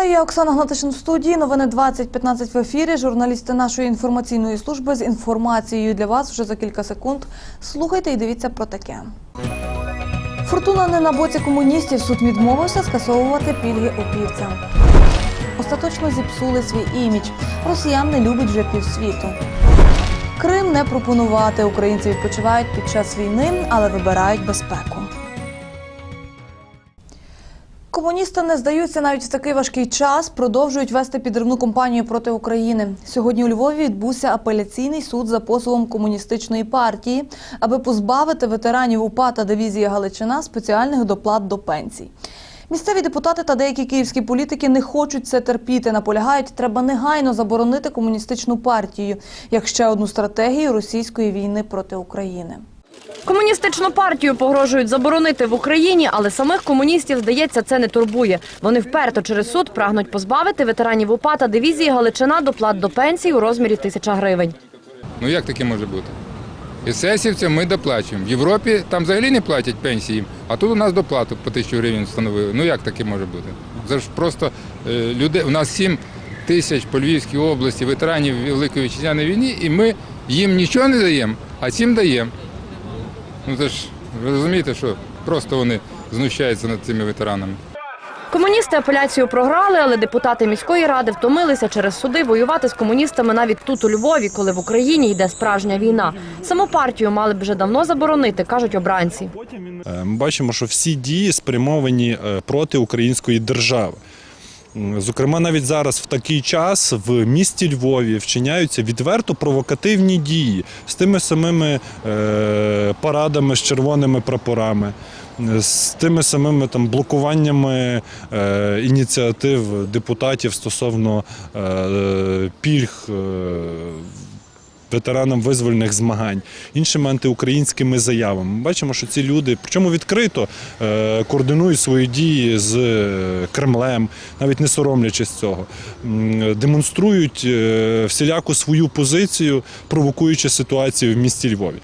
Вітаю, я Оксана Гнатишин в студії. Новини 2015 в ефірі. Журналісти нашої інформаційної служби з інформацією для вас вже за кілька секунд. Слухайте і дивіться про таке. Фортуна не на боці комуністів. Суд відмовився скасовувати пільги опівцям. Остаточно зіпсули свій імідж. Росіян не любить вже півсвіту. Крим не пропонувати. Українці відпочивають під час війни, але вибирають безпеку. Комуністи не здаються навіть в такий важкий час, продовжують вести підривну кампанію проти України. Сьогодні у Львові відбувся апеляційний суд за позовом комуністичної партії, аби позбавити ветеранів УПА та дивізії Галичина спеціальних доплат до пенсій. Місцеві депутати та деякі київські політики не хочуть це терпіти. Наполягають, треба негайно заборонити комуністичну партію як ще одну стратегію російської війни проти України. Комуністичну партію погрожують заборонити в Україні, але самих комуністів, здається, це не турбує. Вони вперто через суд прагнуть позбавити ветеранів УПА та дивізії Галичина доплат до пенсій у розмірі тисяча гривень. Ну як таке може бути? Есесівцям ми доплачуємо. В Європі там взагалі не платять пенсії, а тут у нас доплату по тисячу гривень встановили. Ну як таке може бути? Це ж просто е, люди. У нас 7 тисяч по Львівській області ветеранів Великої Вітчизняної війни, і ми їм нічого не даємо, а цим даємо. Ну це ж ви розумієте, що просто вони знущаються над цими ветеранами. Комуністи апеляцію програли, але депутати міської ради втомилися через суди воювати з комуністами навіть тут у Львові, коли в Україні йде справжня війна. Саму партію мали б вже давно заборонити, кажуть обранці. Е, Ми бачимо, що всі дії спрямовані е, проти української держави. Зокрема, навіть зараз в такий час в місті Львові вчиняються відверто провокативні дії з тими самими е, парадами з червоними прапорами, е, з тими самими там блокуваннями е, ініціатив депутатів стосовно пільг. Е, ветеранам визвольних змагань, іншими антиукраїнськими заявами. Ми бачимо, що ці люди, причому відкрито, е, координують свої дії з е, Кремлем, навіть не соромлячись цього, демонструють е, всіляку свою позицію, провокуючи ситуацію в місті Львові.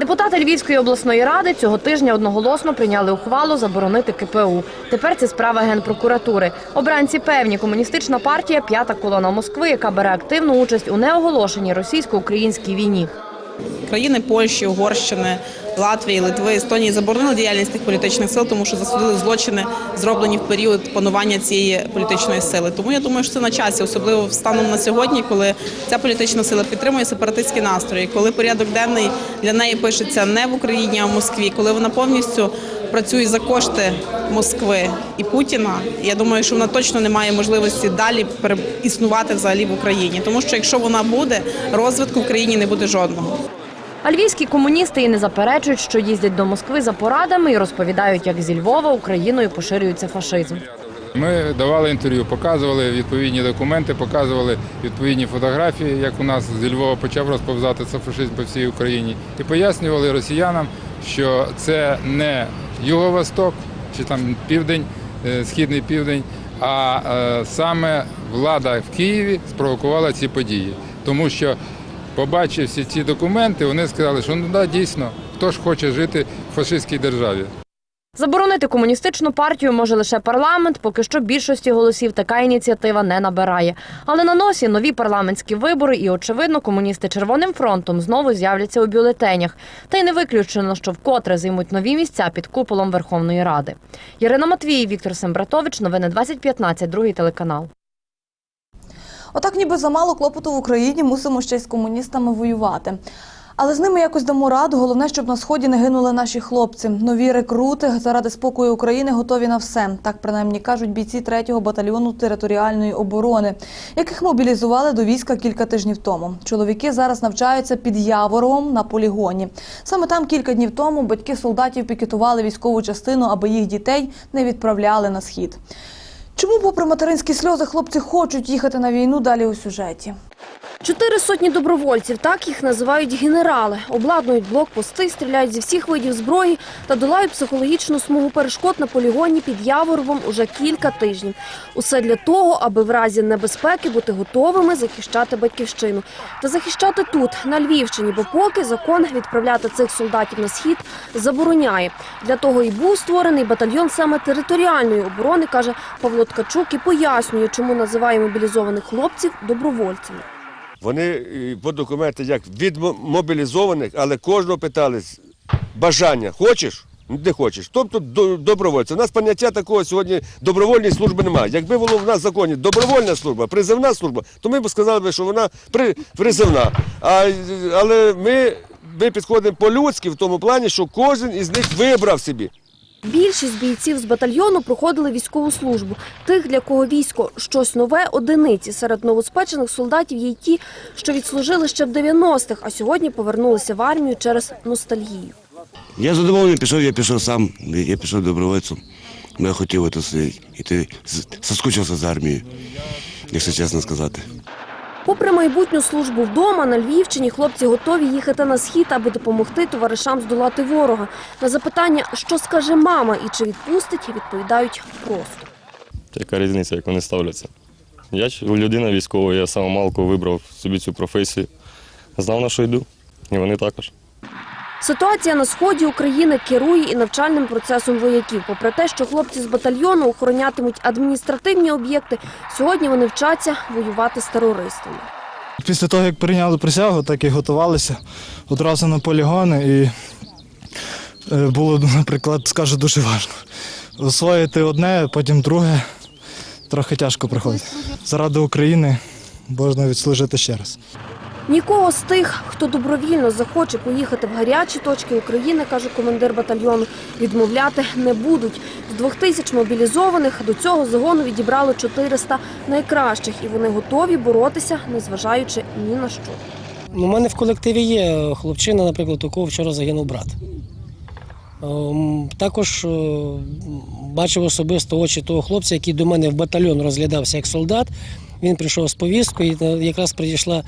Депутати Львівської обласної ради цього тижня одноголосно прийняли ухвалу заборонити КПУ. Тепер це справа генпрокуратури. Обранці певні, комуністична партія п'ята колона Москви, яка бере активну участь у неоголошеній російсько-українській війні. Країни Польщі, Угорщини, Латвії, Литви, Естонії заборонили діяльність тих політичних сил, тому що засудили злочини, зроблені в період панування цієї політичної сили. Тому я думаю, що це на часі, особливо станом на сьогодні, коли ця політична сила підтримує сепаратистські настрої, коли порядок денний для неї пишеться не в Україні, а в Москві, коли вона повністю працює за кошти Москви і Путіна. Я думаю, що вона точно не має можливості далі існувати взагалі в Україні, тому що якщо вона буде, розвитку в країні не буде жодного. А львівські комуністи і не заперечують, що їздять до Москви за порадами і розповідають, як зі Львова Україною поширюється фашизм. Ми давали інтерв'ю, показували відповідні документи, показували відповідні фотографії, як у нас зі Львова почав розповзатися фашизм по всій Україні, і пояснювали росіянам, що це не юго-восток чи там південь, е, східний південь, а е, саме влада в Києві спровокувала ці події, тому що. Побачивши ці документи, вони сказали, що ну да, дійсно, хто ж хоче жити в фашистській державі. Заборонити комуністичну партію може лише парламент, поки що більшості голосів така ініціатива не набирає. Але на носі нові парламентські вибори, і очевидно, комуністи Червоним фронтом знову з'являться у бюлетенях. Та й не виключено, що вкотре займуть нові місця під куполом Верховної Ради. Ярина Матвій, Віктор Сембратович, новини 2015, другий телеканал. Отак, ніби замало клопоту в Україні, мусимо ще й з комуністами воювати. Але з ними якось дамо раду. Головне, щоб на сході не гинули наші хлопці. Нові рекрути заради спокою України готові на все. Так принаймні кажуть бійці 3-го батальйону територіальної оборони, яких мобілізували до війська кілька тижнів тому. Чоловіки зараз навчаються під Явором на полігоні. Саме там кілька днів тому батьки солдатів пікетували військову частину, аби їх дітей не відправляли на схід. Чому, попри материнські сльози, хлопці хочуть їхати на війну далі у сюжеті? Чотири сотні добровольців, так їх називають генерали. Обладнують блокпости, стріляють зі всіх видів зброї та долають психологічну смугу перешкод на полігоні під Яворовом уже кілька тижнів. Усе для того, аби в разі небезпеки бути готовими захищати батьківщину. Та захищати тут, на Львівщині, бо поки закон відправляти цих солдатів на схід забороняє. Для того і був створений батальйон саме територіальної оборони, каже Павло Ткачук, і пояснює, чому називає мобілізованих хлопців добровольцями. Вони е, по документах як від мобілізованих, але кожного питали бажання. Хочеш? Не хочеш. Тобто до- добровольця. У нас поняття такого сьогодні добровольної служби немає. Якби було в нас в законі добровольна служба, призивна служба, то ми б сказали, що вона при, призивна. А, але ми, ми підходимо по-людськи в тому плані, що кожен із них вибрав собі. Більшість бійців з батальйону проходили військову службу. Тих, для кого військо щось нове, одиниці. Серед новоспечених солдатів є й ті, що відслужили ще в 90-х, а сьогодні повернулися в армію через ностальгію. Я задоволений пішов, я пішов сам, я пішов добровольцем. Я хотів ото сидіти, іти, з- соскучився з армією, якщо чесно сказати. Попри майбутню службу вдома, на Львівщині хлопці готові їхати на схід, аби допомогти товаришам здолати ворога. На запитання, що скаже мама і чи відпустить, відповідають просто. Яка різниця, як вони ставляться? Я людина військова, я сам малку вибрав собі цю професію. Знав, на що йду. І вони також. Ситуація на сході України керує і навчальним процесом вояків. Попри те, що хлопці з батальйону охоронятимуть адміністративні об'єкти, сьогодні вони вчаться воювати з терористами. Після того, як прийняли присягу, так і готувалися одразу на полігони. І е, було, наприклад, скажу, дуже важко. Освоїти одне, потім друге. Трохи тяжко приходить. Заради України можна відслужити ще раз. Нікого з тих, хто добровільно захоче поїхати в гарячі точки України, каже командир батальйону, відмовляти не будуть. З двох тисяч мобілізованих до цього загону відібрали 400 найкращих, і вони готові боротися, незважаючи ні на що. У мене в колективі є хлопчина, наприклад, у кого вчора загинув брат. Ем, Також е, бачив особисто очі того хлопця, який до мене в батальйон розглядався як солдат. Він прийшов з повісткою, і е, якраз прийшла,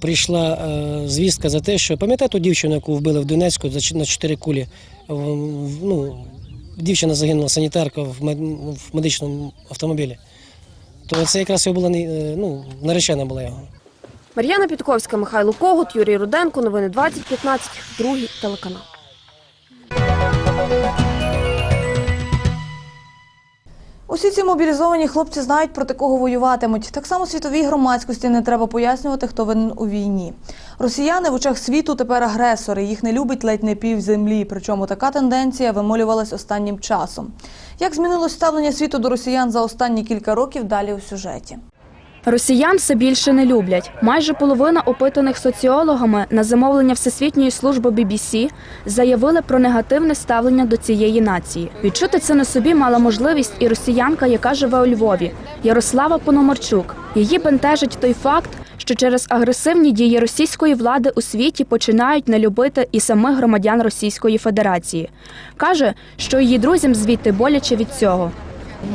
прийшла е, звістка за те, що пам'ятаєте ту дівчину, яку вбили в Донецьку на чотири кулі. Ну, дівчина загинула санітарка в медичному автомобілі. То це якраз його була е, ну, наречена була його. Мар'яна Підковська, Михайло Когут, Юрій Руденко. Новини 2015, другий телеканал. Усі ці мобілізовані хлопці знають проти кого воюватимуть. Так само світовій громадськості не треба пояснювати, хто винен у війні. Росіяни в очах світу тепер агресори. Їх не любить ледь не пів землі. Причому така тенденція вимолювалась останнім часом. Як змінилось ставлення світу до росіян за останні кілька років? Далі у сюжеті. Росіян все більше не люблять. Майже половина опитаних соціологами на замовлення Всесвітньої служби BBC заявили про негативне ставлення до цієї нації. Відчути це на собі мала можливість і росіянка, яка живе у Львові, Ярослава Пономарчук. Її бентежить той факт, що через агресивні дії російської влади у світі починають не любити і самих громадян Російської Федерації. Каже, що її друзям звідти боляче від цього.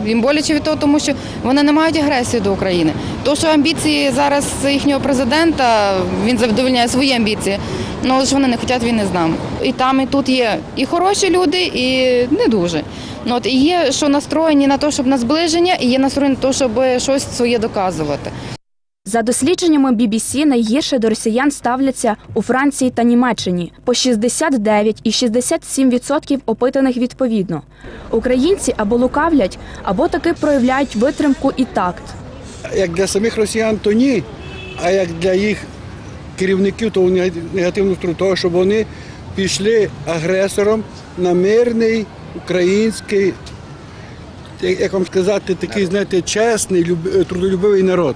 Їм боляче від того, тому що вони не мають агресії до України. То, що амбіції зараз їхнього президента, він задовольняє свої амбіції, ну але ж вони не хочуть війни з нами. І там, і тут є і хороші люди, і не дуже. Ну, от, і є, що настроєні на те, щоб на зближення, і є настроєні на те, щоб щось своє доказувати. За дослідженнями BBC, найгірше до росіян ставляться у Франції та Німеччині по 69 і 67% опитаних відповідно. Українці або лукавлять, або таки проявляють витримку і такт. Як для самих росіян, то ні. А як для їх керівників, то негативну сторону того, щоб вони пішли агресором на мирний український, як як вам сказати, такий, знаєте, чесний, трудолюбивий народ.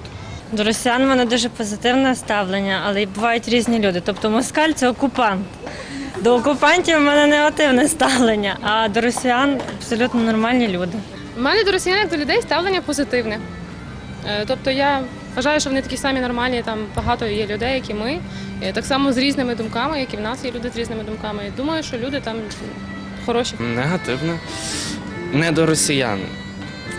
До росіян в мене дуже позитивне ставлення, але й бувають різні люди. Тобто москаль це окупант. До окупантів в мене негативне ставлення, а до росіян абсолютно нормальні люди. У мене до росіян як до людей ставлення позитивне. Е, Тобто я вважаю, що вони такі самі нормальні, там багато є людей, як і ми. Е, Так само з різними думками, як і в нас є люди з різними думками. Думаю, що люди там хороші. Негативно. Не до росіян.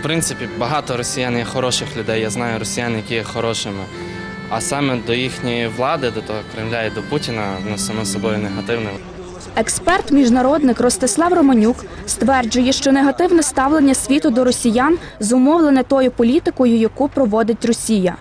Принципі, багато росіян є хороших людей. Я знаю росіян, які є хорошими. А саме до їхньої влади, до того Кремля і до Путіна, ну, само собою негативне. Експерт-міжнародник Ростислав Романюк стверджує, що негативне ставлення світу до росіян зумовлене тою політикою, яку проводить Росія.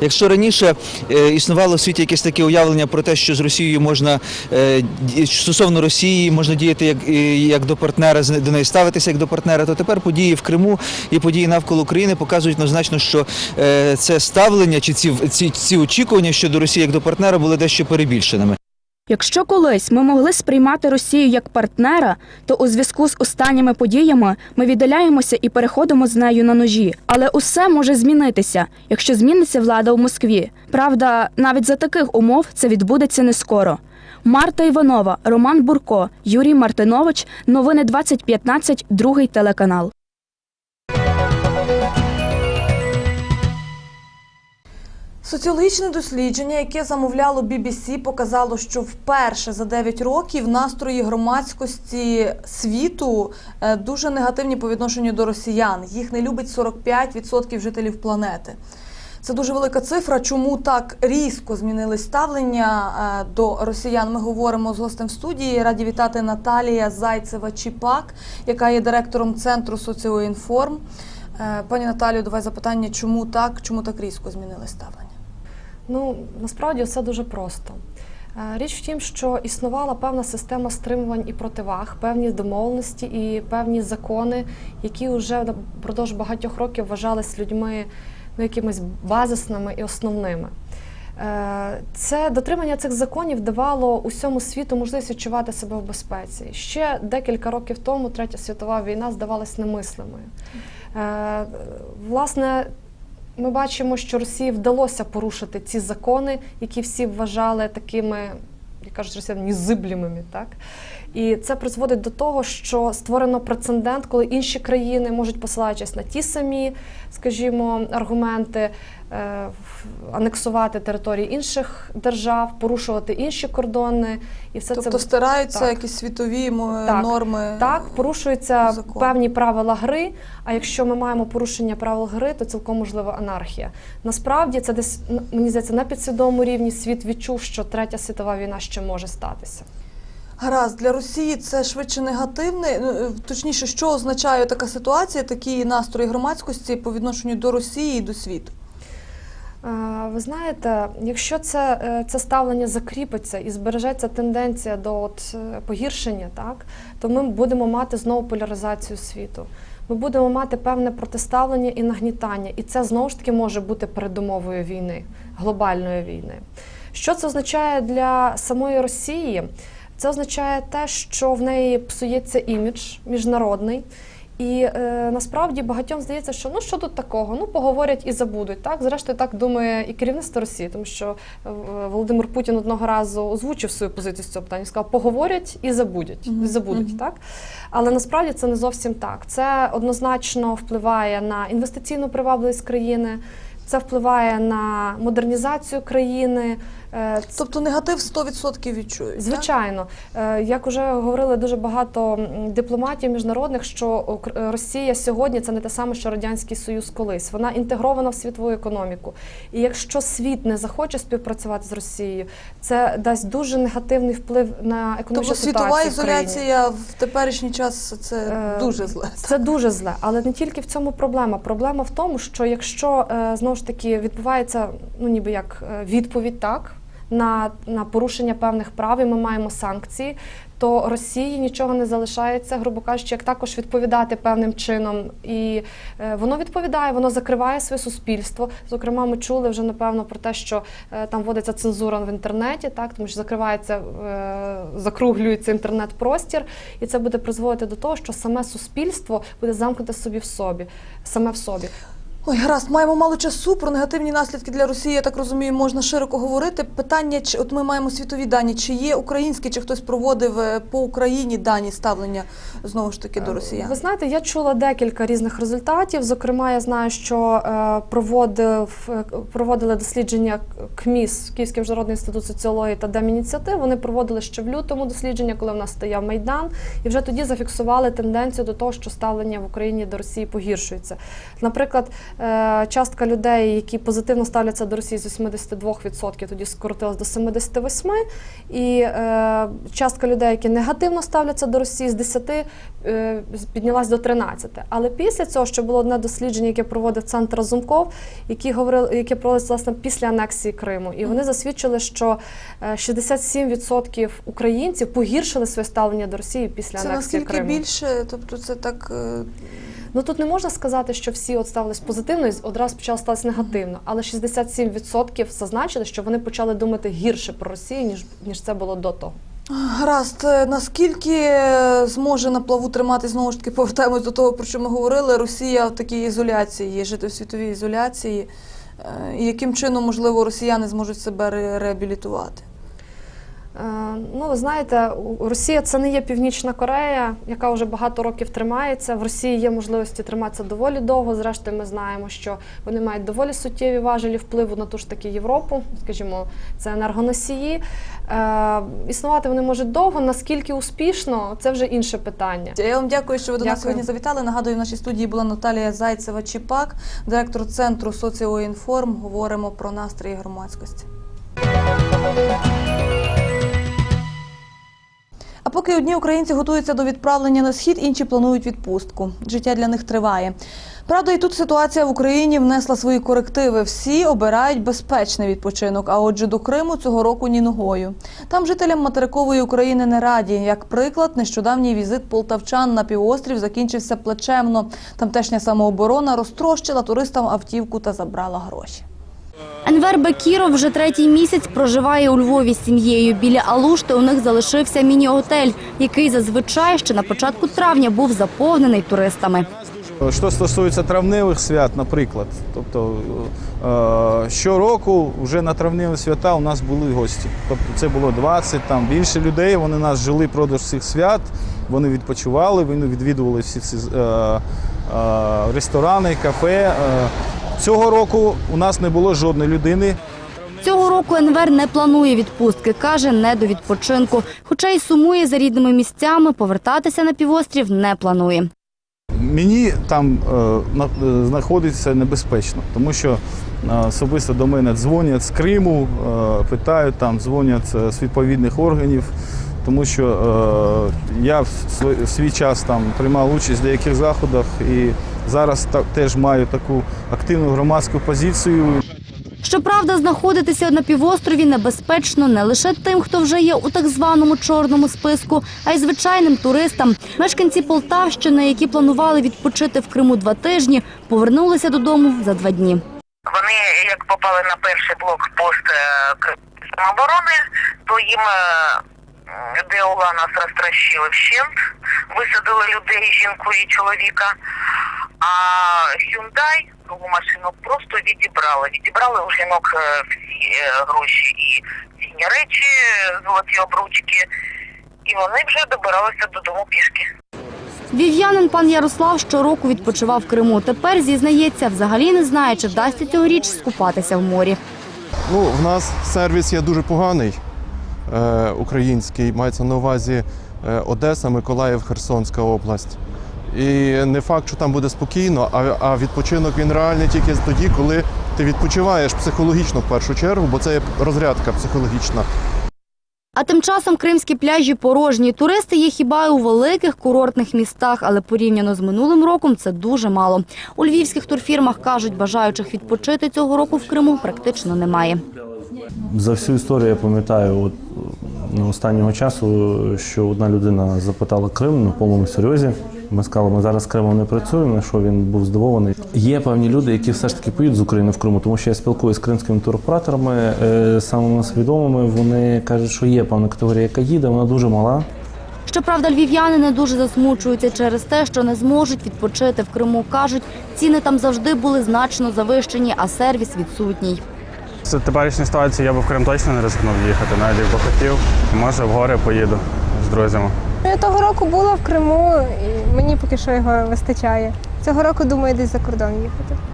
Якщо раніше е, існувало в світі якесь таке уявлення про те, що з Росією можна е, стосовно Росії можна діяти як, як до партнера, до неї ставитися як до партнера, то тепер події в Криму і події навколо України показують однозначно, що е, це ставлення чи ці, ці, ці очікування щодо Росії як до партнера були дещо перебільшеними. Якщо колись ми могли сприймати Росію як партнера, то у зв'язку з останніми подіями ми віддаляємося і переходимо з нею на ножі. Але усе може змінитися, якщо зміниться влада у Москві. Правда, навіть за таких умов це відбудеться не скоро. Марта Іванова, Роман Бурко, Юрій Мартинович. Новини 2015, другий телеканал. Соціологічне дослідження, яке замовляло BBC, показало, що вперше за 9 років настрої громадськості світу е, дуже негативні по відношенню до росіян. Їх не любить 45% жителів планети. Це дуже велика цифра. Чому так різко змінились ставлення е, до росіян? Ми говоримо з гостем студії. Раді вітати Наталія Зайцева-Чіпак, яка є директором центру Соціоінформ. Е, Пані Наталію, давай запитання, чому так, чому так різко змінили ставлення? Ну насправді все дуже просто. Е, Річ в тім, що існувала певна система стримувань і противаг, певні домовленості і певні закони, які вже впродовж багатьох років вважались людьми ну, якимись базисними і основними. Е, Це дотримання цих законів давало усьому світу можливість відчувати себе в безпеці. Ще декілька років тому Третя світова війна здавалась немислимою. Е, Власне, ми бачимо, що Росії вдалося порушити ці закони, які всі вважали такими, як кажуть росіяни, незиблімими. Так? І це призводить до того, що створено прецедент, коли інші країни можуть, посилаючись на ті самі, скажімо, аргументи, е, анексувати території інших держав, порушувати інші кордони, і все Тобто це стираються Так. якісь світові Так, норми. Так, порушуються закон. певні правила гри. А якщо ми маємо порушення правил гри, то цілком можлива анархія. Насправді це десь мені здається на підсвідомому рівні світ відчув, що третя світова війна ще може статися. Гаразд, для Росії це швидше негативне. Е, Точніше, що означає така ситуація, такі настрої громадськості по відношенню до Росії і до світу? Ви знаєте, якщо це, е, це ставлення закріпиться і збережеться тенденція до от е, погіршення, так то ми будемо мати знову поляризацію світу. Ми будемо мати певне протиставлення і нагнітання, і це знову ж таки може бути передумовою війни, глобальної війни. Що це означає для самої Росії? Це означає те, що в неї псується імідж міжнародний. І е, насправді багатьом здається, що ну що тут такого? Ну поговорять і забудуть. Так, зрештою, так думає і керівництво Росії, тому що е, Володимир Путін одного разу озвучив свою позицію з цього питання. Сказав, поговорять і забудуть, Мгм, і забудуть. мгм. Так, але насправді це не зовсім так. Це однозначно впливає на інвестиційну привабливість країни. Це впливає на модернізацію країни. Е, Тобто негатив 100% відчують. Звичайно, Е, як вже говорили дуже багато дипломатів міжнародних, що е, Росія сьогодні це не те саме, що радянський союз колись. Вона інтегрована в світову економіку. І якщо світ не захоче співпрацювати з Росією, це дасть дуже негативний вплив на економічну Тобто світова ситуацію в країні. ізоляція в теперішній час це Е, дуже зле. Це дуже зле, але не тільки в цьому проблема. Проблема в тому, що якщо знову ж таки відбувається ну ніби як е, відповідь так. На, на порушення певних прав і ми маємо санкції, то Росії нічого не залишається, грубо кажучи, як також відповідати певним чином. І е, воно відповідає, воно закриває своє суспільство. Зокрема, ми чули вже напевно про те, що е, там вводиться цензура в інтернеті, так тому що закривається, закруглюється інтернет-простір, і це буде призводити до того, що саме суспільство буде замкнуте собі в собі, саме в собі. Ой, гаразд, маємо мало часу. Про негативні наслідки для Росії, я так розумію, можна широко говорити. Питання, чи от ми маємо світові дані, чи є українські, чи хтось проводив е, по Україні дані ставлення знову ж таки до росіян? Ви знаєте, я чула декілька різних результатів. Зокрема, я знаю, що е, проводив е, проводили дослідження КМІС, Київський міжнародний інститут соціології та Демініціатив. Вони проводили ще в лютому дослідження, коли в нас стояв майдан, і вже тоді зафіксували тенденцію до того, що ставлення в Україні до Росії погіршується. Наприклад, е, частка людей, які позитивно ставляться до Росії з 82%, тоді скоротилась до 78%. І е, частка людей, які негативно ставляться до Росії, з 10 е, піднялась до 13. Але після цього ще було одне дослідження, яке проводив центр Разумков, які говорили, яке проводиться власне після анексії Криму. І вони засвідчили, що е, 67% українців погіршили своє ставлення до Росії після Це анексії наскільки більше? Тобто це так. Ну тут не можна сказати, що всі от ставились позитивно і одразу почали ставитися негативно, але 67% зазначили, що вони почали думати гірше про Росію, ніж, ніж це було до того. Гаразд, Е, наскільки зможе на плаву тримати знову ж таки повертаємось до того, про що ми говорили. Росія в такій ізоляції, жити в світовій ізоляції, Е, і яким чином можливо росіяни зможуть себе ре- реабілітувати? Е, Ну, ви знаєте, Росія це не є Північна Корея, яка вже багато років тримається. В Росії є можливості триматися доволі довго. Зрештою, ми знаємо, що вони мають доволі суттєві важелі впливу на ту ж таки Європу, скажімо, це енергоносії. Е, існувати вони можуть довго. Наскільки успішно, це вже інше питання. Я вам дякую, що ви до нас сьогодні завітали. Нагадую, в нашій студії була Наталія Зайцева Чіпак, директор центру Соціоінформ. Говоримо про настрої громадськості. Поки одні українці готуються до відправлення на схід, інші планують відпустку. Життя для них триває. Правда, і тут ситуація в Україні внесла свої корективи. Всі обирають безпечний відпочинок. А отже, до Криму цього року ні ногою. Там жителям материкової України не раді. Як приклад, нещодавній візит полтавчан на півострів закінчився плачевно. Тамтешня самооборона розтрощила туристам автівку та забрала гроші. Енвер Бекіров вже третій місяць проживає у Львові з сім'єю. Біля Алушти у них залишився міні-готель, який зазвичай ще на початку травня був заповнений туристами. Що стосується травневих свят, наприклад, тобто е, щороку вже на травневі свята у нас були гості. Тобто це було 20, там більше людей. Вони нас жили продовж цих свят, вони відпочивали, вони відвідували всі ці е, е, ресторани, кафе. Цього року у нас не було жодної людини, Цього року Енвер не планує відпустки, каже, не до відпочинку. Хоча й сумує за рідними місцями, повертатися на півострів не планує. Мені там е, е, знаходиться небезпечно, тому що е, особисто до мене дзвонять з Криму, е, питають там, дзвонять з відповідних органів, тому що е, я в в свій час там приймав участь в деяких заходах і зараз та- теж маю таку активну громадську позицію. Щоправда, знаходитися на півострові небезпечно не лише тим, хто вже є у так званому чорному списку, а й звичайним туристам. Мешканці Полтавщини, які планували відпочити в Криму два тижні, повернулися додому за два дні. Вони як попали на перший блокпост е, самооборони, то їм е, м, ДОЛА нас розтрощили вщент, висадили людей, жінку і чоловіка. А Hyundai, другу машину, просто відібрали. Відібрали у жінок е, всі е, гроші і цінні речі, золоті обручки. І вони вже добиралися додому пішки. Вів'янин пан Ярослав щороку відпочивав в Криму. Тепер зізнається, взагалі не знає, чи вдасться цьогоріч скупатися в морі. Ну, в нас сервіс є дуже поганий, е, український, мається на увазі Одеса, Миколаїв, Херсонська область. І не факт, що там буде спокійно, а, а відпочинок він реальний тільки тоді, коли ти відпочиваєш психологічно в першу чергу, бо це є розрядка психологічна. А тим часом кримські пляжі порожні. Туристи є хіба й у великих курортних містах, але порівняно з минулим роком це дуже мало. У львівських турфірмах кажуть, бажаючих відпочити цього року в Криму практично немає. За всю історію я пам'ятаю, от ну, останнього часу, що одна людина запитала Крим на повному серйозі. Ми сказали, ми зараз з Кримом не працюємо, на що він був здивований. Є певні люди, які все ж таки поїдуть з України в Криму, тому що я спілкуюся з кримськими туроператорами, е, самими свідомими. Вони кажуть, що є певна категорія, яка їде, вона дуже мала. Щоправда, львів'яни не дуже засмучуються через те, що не зможуть відпочити в Криму. Кажуть, ціни там завжди були значно завищені, а сервіс відсутній. З теперішньої ситуації я б в Крим точно не ризикнув їхати, навіть якби хотів. Може, в гори поїду з друзями. Я того року була в Криму, і мені поки що його вистачає. Цього року думаю десь за кордон їхати.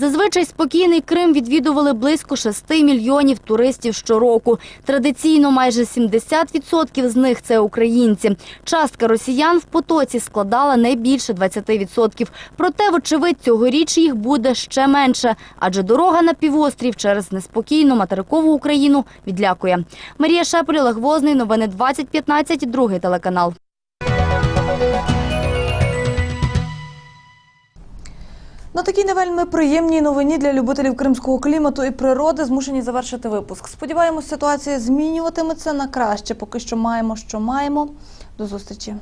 Зазвичай спокійний Крим відвідували близько 6 мільйонів туристів щороку. Традиційно майже 70% з них це українці. Частка росіян в потоці складала не більше 20%. Проте, вочевидь, цьогоріч їх буде ще менше, адже дорога на півострів через неспокійну материкову Україну відлякує. Марія Шепель, Олег Возний, новини 2015, другий телеканал. На такій не вельми приємній новині для любителів кримського клімату і природи змушені завершити випуск. Сподіваємось, ситуація змінюватиметься на краще. Поки що маємо, що маємо. До зустрічі.